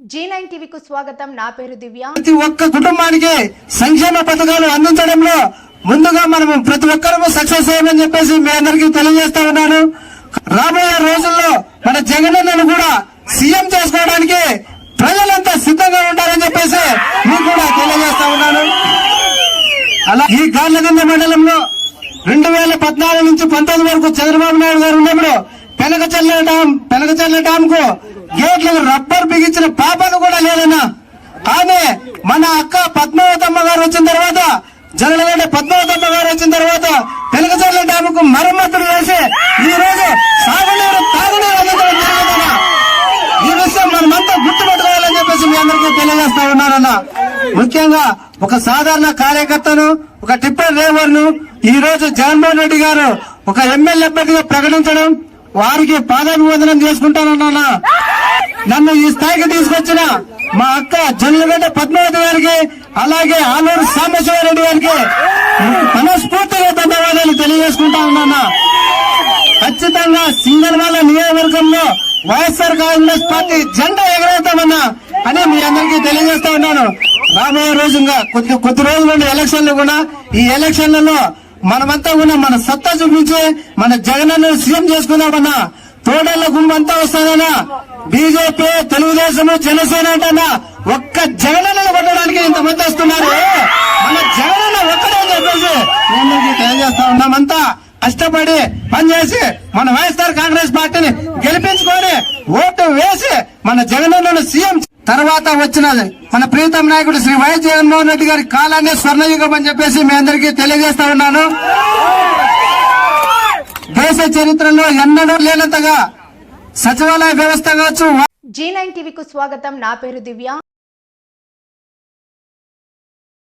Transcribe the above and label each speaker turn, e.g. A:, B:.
A: G nine టీవీకు స్వాగతం. నా పేరు దివ్య.
B: ప్రతి ఒక్క కుటుంబానికి సంక్షేమ పథకాలు అందించడంలో ముందుగా మనం ప్రతి ఒక్కరూ సక్సెస్ అయ్యమని చెప్పేసి మీ అందరికి తెలియజేస్తా ఉన్నాను. రాబోయే రోజుల్లో మన జగనన్నను కూడా సీఎం చేసుకోవడానికి ప్రజలంతా సిద్ధంగా ఉండాలని చెప్పేసి మీకు కూడా తెలియజేస్తా ఉన్నాను. అలా ఈ గార్లగంద మండలంలో రెండు వేల పద్నాలుగు నుంచి పంతొమ్మిది వరకు చంద్రబాబు నాయుడు గారు ఉన్నప్పుడు పెనకచల్ల డామ్ పెనకచల్ల డామ్కు గేట్లకు రబ్బర్ బిగించిన పాపను కూడా లేదన్నా. కానీ మన అక్క పద్మావతమ్మ గారు వచ్చిన తర్వాత జగన్గడ్డ పద్మావతమ్మ గారు వచ్చిన తర్వాత పెనకచల్ల డామ్ మరమ్మతులు వేసి ఈ రోజు సాగునీరు తాగునీరు అందించడం జరిగిందన్నా. ఈ విషయం మనమంతా గుర్తుపెట్టుకోవాలని చెప్పేసి మీ అందరికీ తెలియజేస్తా ఉన్నానన్న. ముఖ్యంగా ఒక సాధారణ కార్యకర్తను ఒక టిప్పర్ డ్రైవర్ను ఈ రోజు జగన్మోహన్ రెడ్డి గారు ఒక ఎమ్మెల్యే అభ్యర్థిగా ప్రకటించడం వారికి పాదాభివందనం చేసుకుంటానన్నా నన్ను ఈ స్థాయికి తీసుకొచ్చిన మా అక్క జల్లగడ్డ పద్మావతి గారికి అలాగే ఆలూరు సాంబశివారెడ్డి గారికి మనస్ఫూర్తిగా ధన్యవాదాలు తెలియజేసుకుంటా ఉన్నా ఖచ్చితంగా సింగర్వాల నియోజకవర్గంలో వైఎస్ఆర్ కాంగ్రెస్ పార్టీ జెండా ఎగరవుతామన్నా అని మీ అందరికీ తెలియజేస్తా ఉన్నాను. రాబోయే రోజు ఇంకా కొద్ది కొద్ది రోజులు ఎలక్షన్లు కూడా ఈ ఎలక్షన్లలో మనమంతా కూడా మన సత్తా చూపించి మన జగన్ సీఎం చేసుకుందామన్నా తోడళ్ళ గుంబంతా వస్తానన్నా. బీజేపీ తెలుగుదేశం జనసేన అంటన్నా ఒక్క జగనన్నను కొట్టడానికి ఇంతమంది వస్తున్నారు. మన జగనన్న ఒక్కడే అని చెప్పేసి నేను తెలియజేస్తా ఉన్నామంతా కష్టపడి పనిచేసి మన వైఎస్ఆర్ కాంగ్రెస్ పార్టీని గెలిపించుకొని ఓటు వేసి మన జగనన్నను సీఎం తర్వాత వచ్చినది మన ప్రీతం నాయకుడు శ్రీ వైఎస్ జగన్మోహన్ రెడ్డి గారి కాలాన్ని స్వర్ణయుగం అని చెప్పేసి మీ అందరికీ తెలియజేస్తా ఉన్నాను. దేశ చరిత్రలో ఎన్నడూ లేనంతగా సచివాలయ వ్యవస్థ కావచ్చు
A: జీ నైన్ టీవీకు స్వాగతం. నా పేరు దివ్య.